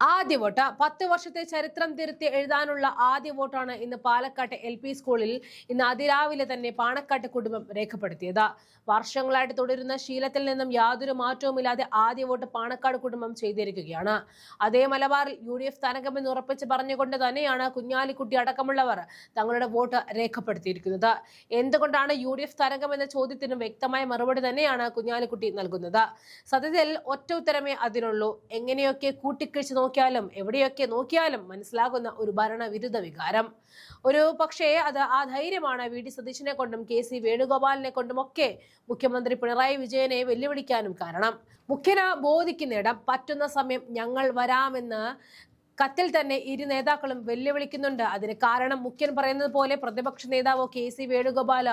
ആദ്യ വോട്ട്. പത്ത് വർഷത്തെ ചരിത്രം തിരുത്തി എഴുതാനുള്ള ആദ്യ വോട്ടാണ് ഇന്ന് പാലക്കാട്ടെ എൽ പി സ്കൂളിൽ ഇന്ന് അതിരാവിലെ തന്നെ പാണക്കാട്ട് കുടുംബം രേഖപ്പെടുത്തിയത്. വർഷങ്ങളായിട്ട് തുടരുന്ന ശീലത്തിൽ നിന്നും യാതൊരു മാറ്റവുമില്ലാതെ ആദ്യ വോട്ട് പാണക്കാട് കുടുംബം ചെയ്തിരിക്കുകയാണ്. അതേ മലബാറിൽ യു ഡി എഫ് സ്ഥാനകമെന്ന് ഉറപ്പിച്ച് പറഞ്ഞുകൊണ്ട് തന്നെയാണ് കുഞ്ഞാലിക്കുട്ടി അടക്കമുള്ളവർ തങ്ങളുടെ വോട്ട് രേഖപ്പെടുത്തിയിരിക്കുന്നത്. എന്തുകൊണ്ടാണ് യു ഡി എഫ് തരംഗം എന്ന ചോദ്യത്തിന് വ്യക്തമായ മറുപടി തന്നെയാണ് കുഞ്ഞാലിക്കുട്ടി നൽകുന്നത്? സത്യത്തിൽ ഒറ്റ ഉത്തരമേ അതിനുള്ളൂ. എങ്ങനെയൊക്കെ കൂട്ടിക്കിഴിച്ച് നോക്കിയാലും എവിടെയൊക്കെ നോക്കിയാലും മനസ്സിലാകുന്ന ഒരു ഭരണവിരുദ്ധ വികാരം. ഒരു പക്ഷേ അത് ആ ധൈര്യമാണ് വി. ഡി. സതീശനെ കൊണ്ടും കെ. സി. വേണുഗോപാലിനെ കൊണ്ടും ഒക്കെ മുഖ്യമന്ത്രി പിണറായി വിജയനെ വെല്ലുവിളിക്കാനും കാരണം. മുഖ്യന ബോധിക്കുന്നിടം പറ്റുന്ന സമയം ഞങ്ങൾ വരാമെന്ന് കത്തിൽ തന്നെ ഇരു നേതാക്കളും വെല്ലുവിളിക്കുന്നുണ്ട്. അതിന് കാരണം മുഖ്യൻ പറയുന്നത് പോലെ പ്രതിപക്ഷ നേതാവ് കെ സി വേണുഗോപാൽ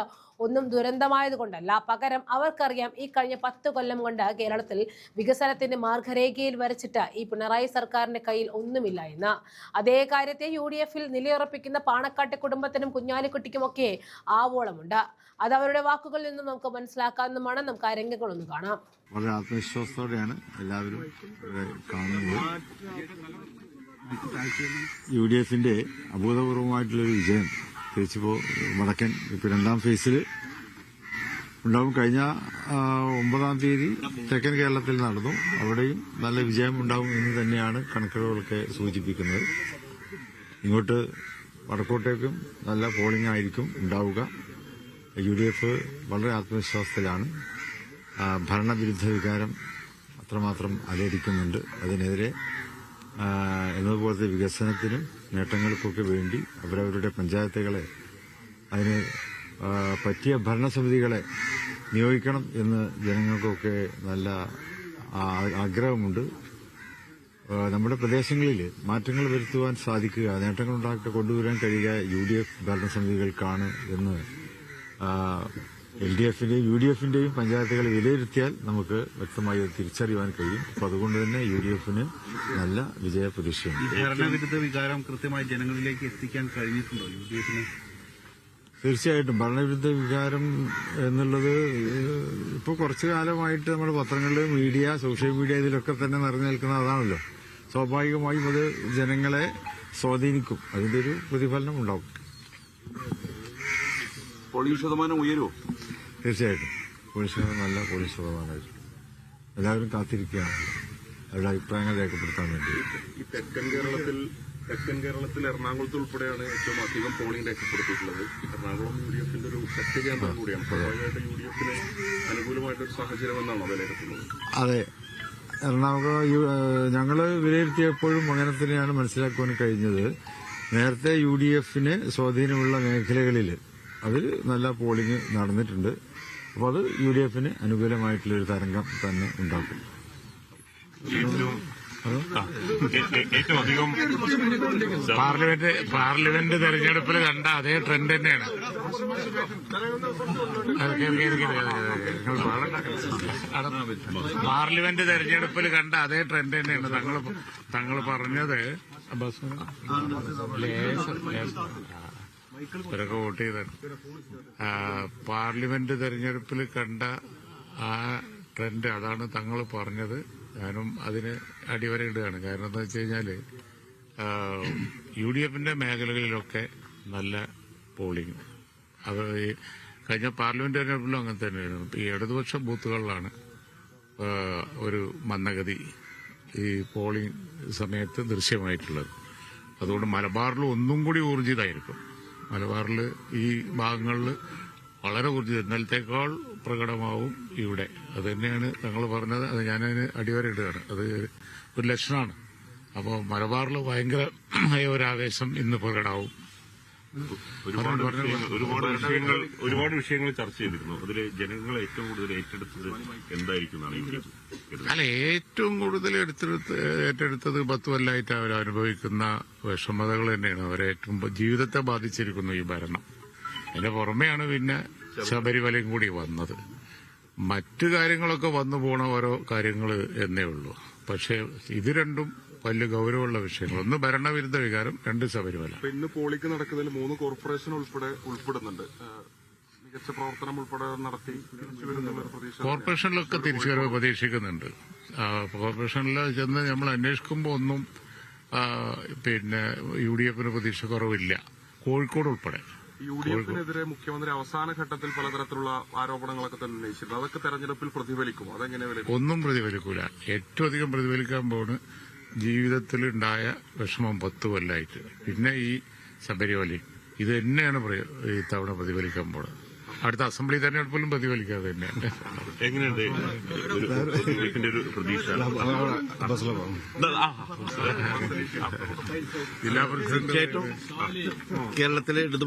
ഒന്നും ദുരന്തമായതുകൊണ്ടല്ല പകരം അവർക്കറിയാം ഈ കഴിഞ്ഞ പത്ത് കൊല്ലം കൊണ്ട് കേരളത്തിൽ വികസനത്തിന്റെ മാർഗരേഖയിൽ വരച്ചിട്ട് ഈ പിണറായി സർക്കാരിന്റെ കയ്യിൽ ഒന്നുമില്ല എന്ന്. അതേ കാര്യത്തെ യു ഡി എഫിൽ നിലയുറപ്പിക്കുന്ന പാണക്കാട്ടെ കുടുംബത്തിനും കുഞ്ഞാലിക്കുട്ടിക്കുമൊക്കെ ആവോളമുണ്ട്. അത് അവരുടെ വാക്കുകളിൽ നിന്നും നമുക്ക് മനസ്സിലാക്കാവുന്നതുമാണ്. നമുക്ക് ആ രംഗങ്ങളൊന്ന് കാണാം. വളരെ ആത്മവിശ്വാസത്തോടെയാണ് എല്ലാവരും കാണുന്നത്. യു ഡി എഫിന്റെ അഭൂതപൂർവമായിട്ടുള്ളൊരു വിജയം തിരിച്ചിപ്പോ വടക്കൻ ഇപ്പൊ രണ്ടാം ഫേസിൽ ഉണ്ടാവും. കഴിഞ്ഞ ഒമ്പതാം തീയതി തെക്കൻ കേരളത്തിൽ നടന്നു. അവിടെയും നല്ല വിജയം ഉണ്ടാവും എന്ന് തന്നെയാണ് കണക്കുകളൊക്കെ സൂചിപ്പിക്കുന്നത്. ഇങ്ങോട്ട് വടക്കോട്ടേക്കും നല്ല പോളിംഗ് ആയിരിക്കും ഉണ്ടാവുക. യു ഡി എഫ് വളരെ ആത്മവിശ്വാസത്തിലാണ്. ഭരണവിരുദ്ധ വികാരം അത്രമാത്രം അലയടിക്കുന്നുണ്ട് അതിനെതിരെ എന്നതുപോലത്തെ വികസനത്തിനും നേട്ടങ്ങൾക്കൊക്കെ വേണ്ടി അവരവരുടെ പഞ്ചായത്തുകളെ അതിന് പറ്റിയ ഭരണസമിതികളെ നിയോഗിക്കണം എന്ന് ജനങ്ങൾക്കൊക്കെ നല്ല ആഗ്രഹമുണ്ട്. നമ്മുടെ പ്രദേശങ്ങളിൽ മാറ്റങ്ങൾ വരുത്തുവാൻ സാധിക്കുക നേട്ടങ്ങൾ ഉണ്ടാക്കി കൊണ്ടുവരാൻ കഴിയുക യു ഡി എഫ് ഭരണസമിതികൾക്കാണ് എന്ന് എൽ ഡി എഫിന്റെയും യു ഡി എഫിന്റെയും പഞ്ചായത്തുകളെ വിലയിരുത്തിയാൽ നമുക്ക് വ്യക്തമായി തിരിച്ചറിയുവാൻ കഴിയും. അപ്പൊ അതുകൊണ്ട് തന്നെ യു ഡി എഫിന് നല്ല വിജയ പ്രതീക്ഷയുണ്ട്. ഭരണവിരുദ്ധ വികാരം കൃത്യമായി ജനങ്ങളിലേക്ക് എത്തിക്കാൻ കഴിഞ്ഞിട്ടുണ്ടോ യു ഡി എഫിന്? തീർച്ചയായിട്ടും. ഭരണവിരുദ്ധ വികാരം എന്നുള്ളത് ഇപ്പോൾ കുറച്ചു കാലമായിട്ട് നമ്മുടെ പത്രങ്ങളിൽ മീഡിയ സോഷ്യൽ മീഡിയ ഇതിലൊക്കെ തന്നെ നിറഞ്ഞു നിൽക്കുന്ന അതാണല്ലോ. സ്വാഭാവികമായും അത് ജനങ്ങളെ സ്വാധീനിക്കും. അതിന്റെ ഒരു പ്രതിഫലനം ഉണ്ടാവും. പോളിംഗ് ശതമാനം ഉയരുമോ തീർച്ചയായിട്ടും. പോലീസ് ശതമാനം നല്ല പോലീസ് ശതമാനമായിരിക്കും എല്ലാവരും കാത്തിരിക്കുകയാണ് അവരുടെ അഭിപ്രായങ്ങൾ രേഖപ്പെടുത്താൻ വേണ്ടി. ഈ തെക്കൻ കേരളത്തിൽ തെക്കൻ കേരളത്തിൽ എറണാകുളത്ത് ഉൾപ്പെടെയാണ് ഏറ്റവും അധികം പോളിംഗ് രേഖപ്പെടുത്തിയിട്ടുള്ളത്. എറണാകുളം യു ഡി എഫിന്റെ ഒരു ശക്തി കേന്ദ്രം കൂടിയാണ്. സ്വാഭാവികമായിട്ട് യു ഡി എഫിന് അനുകൂലമായിട്ടൊരു സാഹചര്യം എന്നാണോ വിലയിരുത്തുന്നത്? അതെ. എറണാകുളം ഞങ്ങൾ വിലയിരുത്തിയപ്പോഴും അങ്ങനെ തന്നെയാണ് മനസ്സിലാക്കുവാൻ കഴിഞ്ഞത്. നേരത്തെ യു ഡി എഫിന് സ്വാധീനമുള്ള മേഖലകളിൽ അതിൽ നല്ല പോളിംഗ് നടന്നിട്ടുണ്ട്. അപ്പോൾ അത് യു ഡി എഫിന് അനുകൂലമായിട്ടുള്ളൊരു തരംഗം തന്നെ ഉണ്ടാക്കും. ഏറ്റവും അധികം പാർലമെന്റ് പാർലമെന്റ് തെരഞ്ഞെടുപ്പിൽ കണ്ട അതേ ട്രെൻഡ് തന്നെയാണ്. പാർലമെന്റ് തെരഞ്ഞെടുപ്പിൽ കണ്ട അതേ ട്രെൻഡ് തന്നെയാണ്. തങ്ങൾ തങ്ങൾ പറഞ്ഞത് ബസ് ലേസർ ലേശം. ഇവരൊക്കെ വോട്ട് ചെയ്തത് പാർലമെന്റ് തെരഞ്ഞെടുപ്പിൽ കണ്ട ആ ട്രെൻഡ് അതാണ് തങ്ങൾ പറഞ്ഞത്. ഞാനും അതിന് അടിവരയിടുകയാണ്. കാരണം എന്താ വെച്ച് കഴിഞ്ഞാൽ യു ഡി എഫിന്റെ മേഖലകളിലൊക്കെ നല്ല പോളിംഗ്. അത് ഈ കഴിഞ്ഞ പാർലമെന്റ് തെരഞ്ഞെടുപ്പിലും അങ്ങനെ തന്നെയായിരുന്നു. ഈ ഇടതുപക്ഷ ബൂത്തുകളിലാണ് ഒരു മന്ദഗതി ഈ പോളിംഗ് സമയത്ത് ദൃശ്യമായിട്ടുള്ളത്. അതുകൊണ്ട് മലബാറിൽ ഒന്നും കൂടി ഊർജിതമായിരിക്കും. മലബാറിൽ ഈ ഭാഗങ്ങളിൽ വളരെ ഊർജിതം ഇന്നലത്തേക്കാൾ പ്രകടമാവും ഇവിടെ. അത് തന്നെയാണ് തങ്ങൾ പറഞ്ഞത്. അത് ഞാനതിന് അടിവരയിടുകയാണ്. അത് ഒരു ലക്ഷണമാണ്. അപ്പോൾ മലബാറിൽ ഭയങ്കരമായ ഒരു ആവേശം ഇന്ന് പ്രകടമാവും. ഒരുപാട് വിഷയങ്ങൾ ഒരുപാട് വിഷയങ്ങൾ ഒരുപാട് വിഷയങ്ങൾ ചർച്ച ചെയ്തിരുന്നു. അതിൽ ജനങ്ങൾ ഏറ്റവും കൂടുതൽ ഏറ്റെടുത്തത് എന്തായിരിക്കും അല്ല ഏറ്റവും കൂടുതൽ എടുത്തെടുത്ത് ഏറ്റെടുത്തത് പത്ത് കൊല്ലമായിട്ട് അവർ അനുഭവിക്കുന്ന വിഷമതകൾ തന്നെയാണ്. അവരെ ഏറ്റവും ജീവിതത്തെ ബാധിച്ചിരിക്കുന്നു ഈ ഭരണം. അതിന്റെ പുറമെയാണ് പിന്നെ ശബരിമലയും കൂടി വന്നത്. മറ്റു കാര്യങ്ങളൊക്കെ വന്നു പോണ ഓരോ കാര്യങ്ങൾ എന്നേ ഉള്ളൂ. പക്ഷേ ഇത് രണ്ടും വലിയ ഗൗരവമുള്ള വിഷയങ്ങൾ. ഒന്ന് ഭരണവിരുദ്ധ വികാരം രണ്ട് ശബരിമല. ഇന്ന് പോളിക്ക് നടക്കുന്നതിൽ മൂന്ന് കോർപ്പറേഷൻ ഉൾപ്പെടെ ഉൾപ്പെടുന്നുണ്ട്. മികച്ച പ്രവർത്തനം ഉൾപ്പെടെ നടത്തി തിരിച്ചു വരവ് കോർപ്പറേഷനിലൊക്കെ പ്രതീക്ഷിക്കുന്നുണ്ട്. കോർപ്പറേഷനിൽ ചെന്ന് നമ്മൾ അന്വേഷിക്കുമ്പോൾ ഒന്നും പിന്നെ യു ഡി എഫിന് പ്രതീക്ഷ കുറവില്ല. കോഴിക്കോട് ഉൾപ്പെടെ. യു ഡി എഫിനെതിരെ മുഖ്യമന്ത്രി അവസാന ഘട്ടത്തിൽ പലതരത്തിലുള്ള ആരോപണങ്ങളൊക്കെ തന്നെ ഉന്നയിച്ചിരുന്നു അതൊക്കെ തെരഞ്ഞെടുപ്പിൽ പ്രതിഫലിക്കും അതെങ്ങനെ ഒന്നും പ്രതിഫലിക്കൂല. ഏറ്റവും അധികം പ്രതിഫലിക്കാൻ പോണ് ജീവിതത്തിലുണ്ടായ വിഷമം പത്ത് കൊല്ലായിട്ട്. പിന്നെ ഈ ശബരിമലയും ഇത് തന്നെയാണ് ഈ തവണ പ്രതിഫലിക്കാൻ പോണത്. അടുത്ത അസംബ്ലി തെരഞ്ഞെടുപ്പിലും പ്രതിഫലിക്കാതെ തന്നെയാണ്. എങ്ങനെയുണ്ട്? ഒരു പ്രതീക്ഷ. ജില്ലാ പ്രസിഡന്റ് കേരളത്തിലെ ഇടതു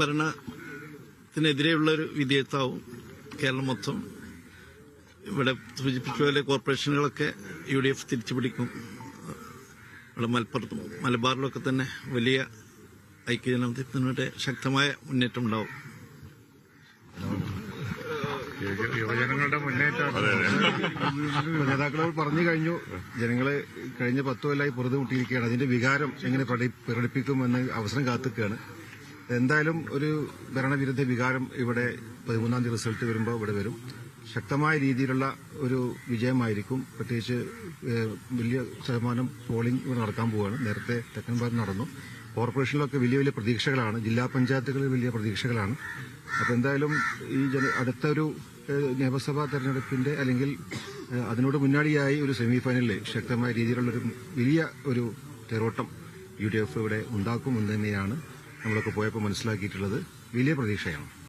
ഭരണത്തിനെതിരെയുള്ള ഒരു വിധേയത്താവും കേരളം മൊത്തം. ഇവിടെ സൂചിപ്പിച്ച പോലെ കോർപ്പറേഷനുകളൊക്കെ യു ഡി എഫ് തിരിച്ചു പിടിക്കും ഇവിടെ മലപ്പുറത്തും മലബാറിലൊക്കെ തന്നെ വലിയ ഐക്യജനാധിപത്യത്തിനുടെ ശക്തമായ മുന്നേറ്റം ഉണ്ടാവും. യുവ- യുവജനങ്ങളുടെ മുന്നേറ്റമാണ് നേതാക്കളോട് പറഞ്ഞു കഴിഞ്ഞു. ജനങ്ങളെ കഴിഞ്ഞ പത്തു കൊല്ലമായി പുറത്തു കൂട്ടിയിരിക്കുകയാണ്. അതിന്റെ വികാരം എങ്ങനെ പ്രകടി- പ്രകടിപ്പിക്കുമെന്ന് അവസരം കാത്തുകയാണ് എന്തായാലും ഒരു ഭരണവിരുദ്ധ വികാരം ഇവിടെ പതിമൂന്നാം തീയതി റിസൾട്ട് വരുമ്പോൾ ഇവിടെ വരും. ശക്തമായ രീതിയിലുള്ള ഒരു വിജയമായിരിക്കും. പ്രത്യേകിച്ച് വലിയ ശതമാനം പോളിംഗ് നടക്കാൻ പോവുകയാണ് നേരത്തെ തെക്കൻ ഭാഗത്ത് നടന്നു. കോർപ്പറേഷനിലൊക്കെ വലിയ വലിയ പ്രതീക്ഷകളാണ്. ജില്ലാ പഞ്ചായത്തുകളിൽ വലിയ പ്രതീക്ഷകളാണ്. അപ്പോൾ എന്തായാലും ഈ ജന അടുത്ത ഒരു ഏഹ്, നിയമസഭാ തെരഞ്ഞെടുപ്പിന്റെ അല്ലെങ്കിൽ അതിനോട് മുന്നാടിയായി ഒരു സെമി ഫൈനലിൽ ശക്തമായ രീതിയിലുള്ളൊരു വലിയ ഒരു തെരോട്ടം യു ഡി എഫ് ഇവിടെ ഉണ്ടാക്കുമെന്ന് തന്നെയാണ് നമ്മളൊക്കെ പോയപ്പോൾ മനസ്സിലാക്കിയിട്ടുള്ളത്. വലിയ പ്രതീക്ഷയാണ്.